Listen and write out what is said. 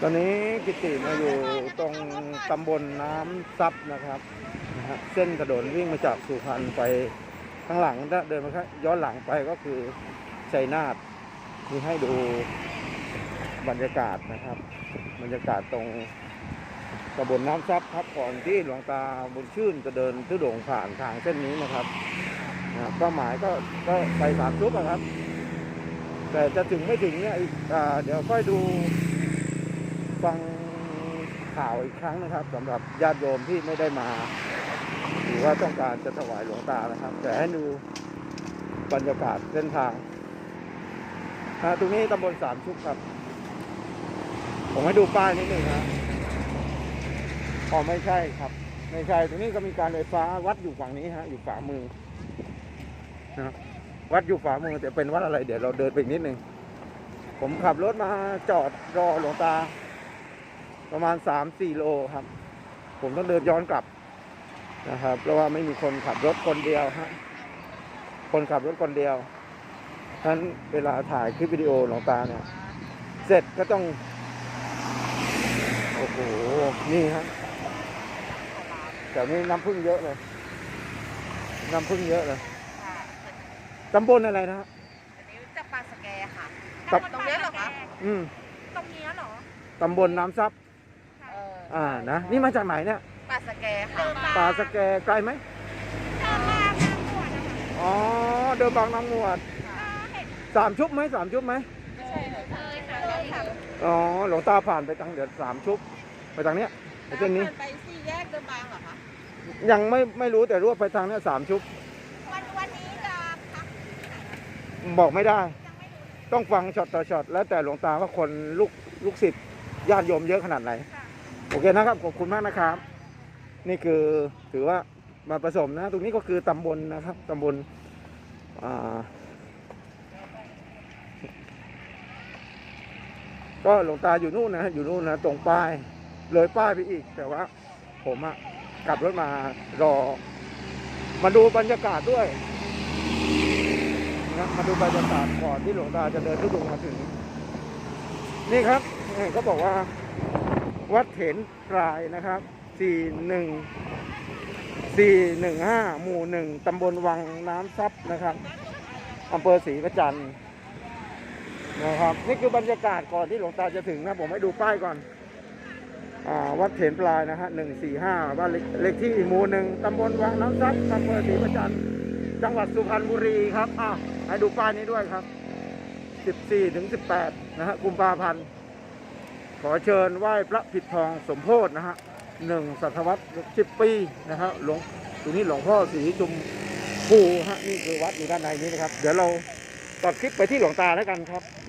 ตอนนี้กิติมาอยู่ตรงตำบลน้ำซับนะครับนะฮะเส้นถนนวิ่งมาจากสุพรรณไปข้างหลังถ้าเดินมาข้างย้อนหลังไปก็คือชัยนาทมีให้ดูบรรยากาศนะครับ บรรยากาศตรงตำบลน้ำซับครับก่อนที่หลวงตาบุญชื่นจะเดินทุดงผ่านทางเส้นนี้นะครับนะเป้าหมายก็ก็ไปสามชุกอะครับ แต่จะถึงไม่ถึงเนี่ยอ่าเดี๋ยวค่อยดู ฟังข่าวอีกครั้งนะครับสำหรับญาติโยมที่ไม่ได้มา หรือว่าต้องการจะถวายหลวงตานะครับ แต่ให้ดูบรรยากาศเส้นทางอ่าตรงนี้ตำบลสามชุกครับ ผมให้ดูป้ายนิดหนึ่งนะอ๋อไม่ใช่ครับ ไม่ใช่ ตรงนี้ก็มีการไฟฟ้าวัดอยู่ฝั่งนี้ฮะ อยู่ฝ่ามือนะวัดอยู่ฝ่ามือแต่เป็นวัดอะไร เดี๋ยวเราเดินไปอีกนิดหนึ่งผมขับรถมาจอดรอหลวงตา ประมาณสามสี่โลครับ ผมต้องเดินย้อนกลับนะครับ เพราะว่าไม่มีคนขับรถคนเดียวฮะคนขับรถคนเดียวฉะนั้นเวลาถ่ายคลิปวิดีโอหลวงตาเนี่ย เสร็จก็ต้อง โอ้โห นี่ฮะแต่นี่น้ำพึ่งเยอะเลย น้ำพึ่งเยอะเลยค่ะตำบลอะไรนะฮะอันนี้จะปลาสแกค่ะตับตรงเนี้ยเหรอคะ อืม ตรงเนี้ยเหรอ ตำบลน้ำซับเอออ่านะนี่มาจากไหนเนี่ยปลาสแกค่ะป่าสแกไกลไหมเดินมาทางหัวนะคะอ๋อเดินบางนางมวดสามชุบไหมสามชุบไหมไม่ใช่เลยค่ะเลยค่ะเลยค่ะอ๋อหลวงตาผ่านไปทางเดือดสามชุบไปทางเนี้ยไปเส้นนี้ ไปสี่แยกเดินบางเหรอคะ ยังไม่ไม่รู้แต่รู้ว่าไปทางเนี้ยสามชุบ วันวันนี้จะพักบอกไม่ได้ ยังไม่รู้ต้องฟังช็อตต่อช็อตแล้วแต่หลวงตาว่าคนลูกลูกศิษย์ญาติโยมเยอะขนาดไหนค่ะ โอเคนะครับขอบคุณมากนะครับ นี่คือถือว่ามาผสมนะ ตรงนี้ก็คือตำบลนะครับตำบลก็หลวงตาอยู่นู่นนะอยู่นู่นนะตรงป้ายเลยป้ายไปอีก แต่ว่า ผมอะกลับรถมารอ มาดูบรรยากาศด้วยนะมาดูบรรยากาศก่อนที่หลวงตาจะเดินทุดงมาถึง นี่ครับเขาบอกว่า วัดเถนพรายนะครับสี่หนึ่งสี่หมู่หนึ่งตำบลวังน้ำซับนะครับอำเภอศรีประจันทร์นะครับ นี่คือบรรยากาศก่อนที่หลวงตาจะถึงนะ ผมให้ดูป้ายก่อนอวัดเถนพรายนะฮะหนึ่งสี่ห้าบ้านเลขที่หมู่หนึ่งตำบลวังน้ำซับอำเภอศรีประจันทร์จังหวัดสุพรรณบุรีครับ อ้าว ให้ดูป้ายนี้ด้วยครับสิบสี่ถึงสิบแปดนะฮะกุมภาพันธ์ ขอเชิญไหว้พระผิดทองสมโพธนะฮะหนึ่งศตวรรษสิบปีนะฮะหลวงตรงนี้หลวงพ่อศรีจุมพูฮะนี่คือวัดอยู่ด้านในนี้นะครับ เดี๋ยวเราตัดคลิปไปที่หลวงตาแล้วกันครับ